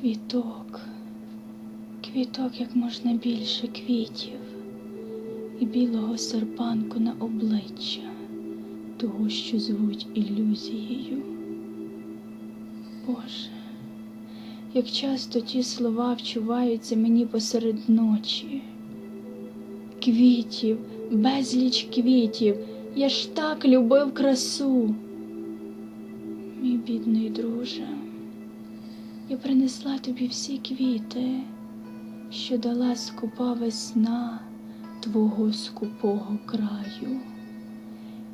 Квіток, квіток як можна більше квітів і білого серпанку на обличчя того, що звуть ілюзією. Боже, як часто ті слова вчуваються мені посеред ночі. Квітів, безліч квітів, я ж так любив красу. Мій бідний друже, я принесла тобі всі квіти, що дала скупа весна твого скупого краю.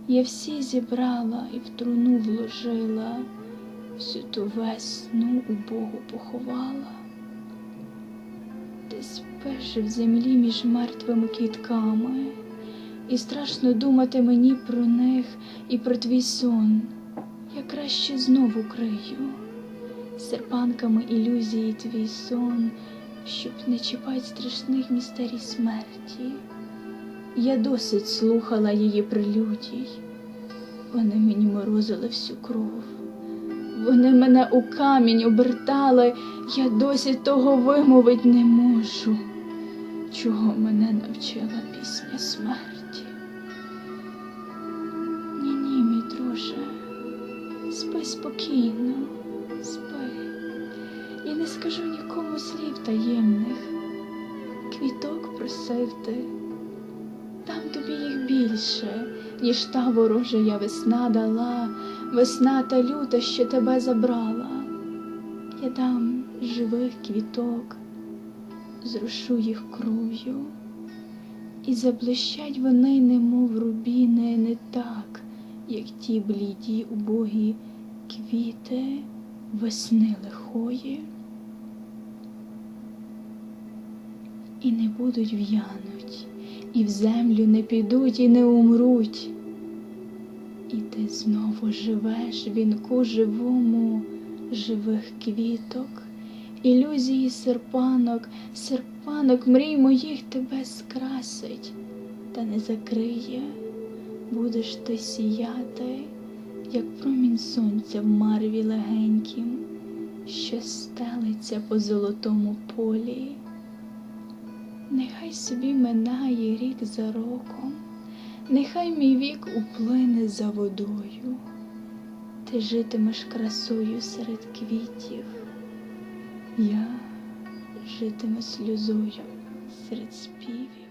Я всі зібрала і в труну вложила, всю ту весну у Богу поховала. Ти спиш в землі між мертвими квітками, і страшно думати мені про них і про твій сон. Я краще знову крию серпанками ілюзії твій сон, щоб не чіпать страшних містерій смерті. Я досить слухала її прелюдій. Вони мені морозили всю кров. Вони мене у камінь обертали, я досі того вимовить не можу, чого мене навчила пісня смерті. Ні, ні, мій друже, спи спокійно, спи. Я не скажу нікому слів таємних. Квіток просив ти, дам тобі їх більше, ніж та ворожа я весна дала, весна та люта, що тебе забрала. Я дам живих квіток, зрушу їх кров'ю, і заблищать вони, немов рубіни, не так, як ті бліді убогі квіти весни лихої. І не будуть в'януть, і в землю не підуть, і не умруть. І ти знову живеш вінку живому живих квіток, ілюзії серпанок, серпанок мрій моїх тебе скрасить, та не закриє, будеш ти сіяти, як промінь сонця в марві легенькім, що стелиться по золотому полі. Нехай собі минає рік за роком, нехай мій вік уплине за водою, ти житимеш красою серед квітів, я житиму сльозою серед співів.